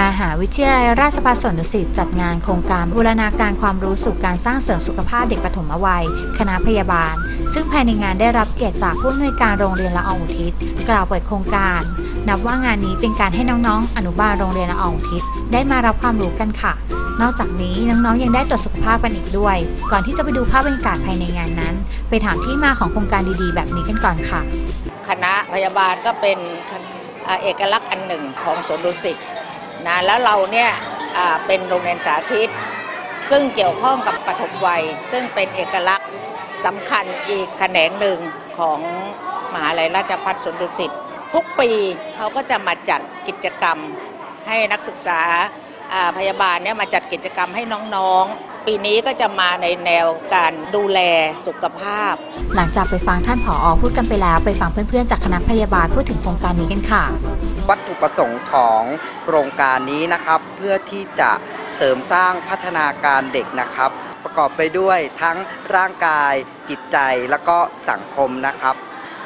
มหาวิทยาลัยราชภัฏสวนดุสิตจัดงานโครงการบูรณาการความรู้สู่การสร้างเสริมสุขภาพเด็กปฐมวัย คณะพยาบาล ซึ่งภายในงานได้รับเกียรติจากผู้อำนวยการโรงเรียนละอองอุทิศ กล่าวเปิดโครงการ นับว่างานนี้เป็นการให้น้องๆ อนุบาลโรงเรียนละอองอุทิศได้มารับความรู้กันค่ะ นอกจากนี้น้องๆยังได้ตรวจสุขภาพกันอีกด้วย ก่อนที่จะไปดูภาพบรรยากาศภายในงานนั้น ไปถามที่มาของโครงการดีๆ แบบนี้กันก่อนค่ะ คณะพยาบาลก็เป็นเอกลักษณ์อันหนึ่งของสวนดุสิตนะแล้วเราเนี่ยเป็นโรงเรียนสาธิต ซึ่งเกี่ยวข้องกับปฐมวัย ซึ่งเป็นเอกลักษณ์สำคัญอีกแขนงหนึ่งของมหาลัยราชภัฏสวนดุสิตทุกปีเขาก็จะมาจัดกิจกรรมให้นักศึกษาอ่าพยาบาลเนี่ยมาจัดกิจกรรมให้น้องๆ ปีนี้ก็จะมาในแนวการดูแลสุขภาพ หลังจากไปฟังท่านผออพูดกันไปแล้ว ไปฟังเพื่อนๆจากคณะพยาบาลพูดถึงโครงการนี้กันค่ะ วัตถุประสงค์ของโครงการนี้นะครับ เพื่อที่จะเสริมสร้างพัฒนาการเด็กนะครับ ประกอบไปด้วยทั้งร่างกายจิตใจแล้วก็สังคมนะครับ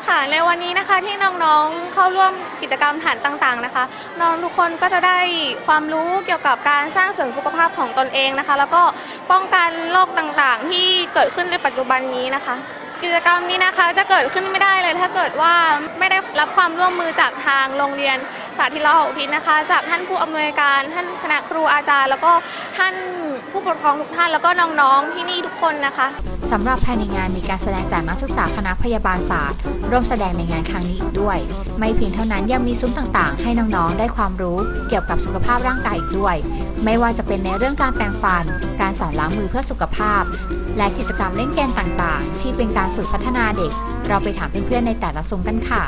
ค่ะในวันนี้นะคะที่น้องๆเข้าร่วมกิจกรรมฐานต่างๆนะคะ น้องทุกคนก็จะได้ความรู้เกี่ยวกับการสร้างเสริมสุขภาพของตนเองนะคะ แล้วก็ป้องกันโรคต่างๆ ที่เกิดขึ้นในปัจจุบันนี้นะคะ กิจกรรมนี้นะคะจะเกิดขึ้นไม่ได้เลย ถ้าเกิดว่าไม่ได้รับความร่วมมือจากทางโรงเรียนสาธิตละหกทิศนะคะ จากท่านผู้อำนวยการท่านคณะครูอาจารย์ แล้วก็ท่านผู้ปกครองทุกท่านแล้วก็น้องๆที่นี่ทุกคนนะคะ สำหรับภายในงานมีการแสดงจากนักศึกษาคณะพยาบาลศาสตร์ ร่วมแสดงในงานครั้งนี้อีกด้วย ไม่เพียงเท่านั้นยังมีซุ้มต่างๆ ให้น้องๆ ได้ความรู้เกี่ยวกับสุขภาพร่างกายอีกด้วย ไม่ว่าจะเป็นในเรื่องการแปรงฟัน การสอนล้างมือเพื่อสุขภาพ และกิจกรรมเล่นเกมต่างๆ ที่เป็นการฝึกพัฒนาเด็ก เราไปถามเพื่อนๆในแต่ละซุ้มกันค่ะ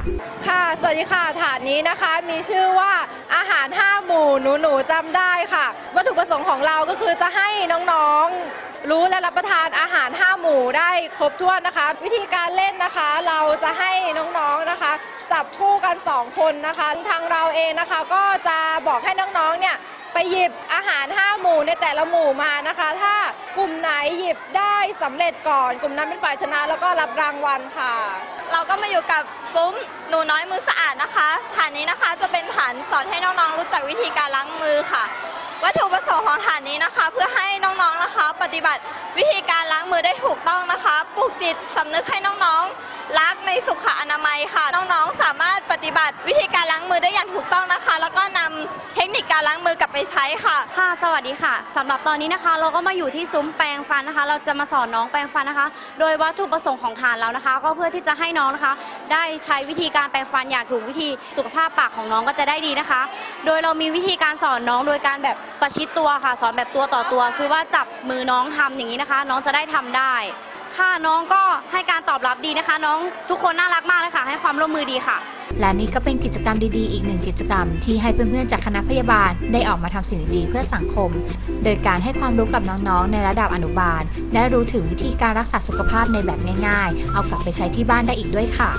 ค่ะ สวัสดีค่ะฐานนี้นะคะมีชื่อว่าอาหาร 5 หมู่หนูหนูจำได้ค่ะ วัตถุประสงค์ของเราก็คือจะให้น้องๆ รู้และรับประทานอาหาร 5 หมู่ได้ครบถ้วนนะคะ วิธีการเล่นนะคะ เราจะให้น้องๆนะคะ จับคู่กัน 2 คนนะคะ ทางเราเองนะคะก็จะบอกให้น้องๆเน ไปหยิบอาหาร 5 หมู่ในแต่ละหมู่มานะคะ ถ้ากลุ่มไหนหยิบได้สำเร็จก่อน กลุ่มนั้นเป็นฝ่ายชนะแล้วก็รับรางวัลค่ะ เราก็มาอยู่กับซุ้มหนูน้อยมือสะอาดนะคะ ฐานนี้นะคะจะเป็นฐานสอนให้น้องๆรู้จักวิธีการล้างมือค่ะ วัตถุประสงค์ของฐานนี้นะคะ เพื่อให้น้องๆนะคะ ปฏิบัติวิธีการล้างมือได้ถูกต้องนะคะปลูกจิตสำนึกให้น้องๆรักในสุขอนามัยค่ะ น้องๆสามารถปฏิบัติวิธีการล้างมือารล้างมือกลับไปใช้ค่ะ ค่ะ สวัสดีค่ะสำหรับตอนนี้นะคะ เราก็มาอยู่ที่ซุ้มแปรงฟันนะคะ เราจะมาสอนน้องแปรงฟันนะคะ โดยวัตถุประสงค์ของฐานเรานะคะ ก็เพื่อที่จะให้น้องนะคะ ได้ใช้วิธีการแปรงฟันอย่างถูกวิธีสุขภาพปากของน้องก็จะได้ดีนะคะ โดยเรามีวิธีการสอนน้องโดยการแบบประชิดตัวค่ะ สอนแบบตัวต่อตัว คือว่าจับมือน้องทำอย่างนี้นะคะ น้องจะได้ทำได้ค่ะน้องก็ให้การตอบรับดีนะคะ น้องทุกคนน่ารักมากเลยค่ะ ให้ความร่วมมือดีค่ะ และนี่ก็เป็นกิจกรรมดีๆ อีกหนึ่งกิจกรรม ที่ให้เพื่อนๆจากคณะพยาบาลได้ออกมาทำสิ่งดีๆเพื่อสังคม โดยการให้ความรู้กับน้องๆ ในระดับอนุบาลได้รู้ถึงวิธีการรักษาสุขภาพในแบบง่าย ๆ เอากลับไปใช้ที่บ้านได้อีกด้วยค่ะ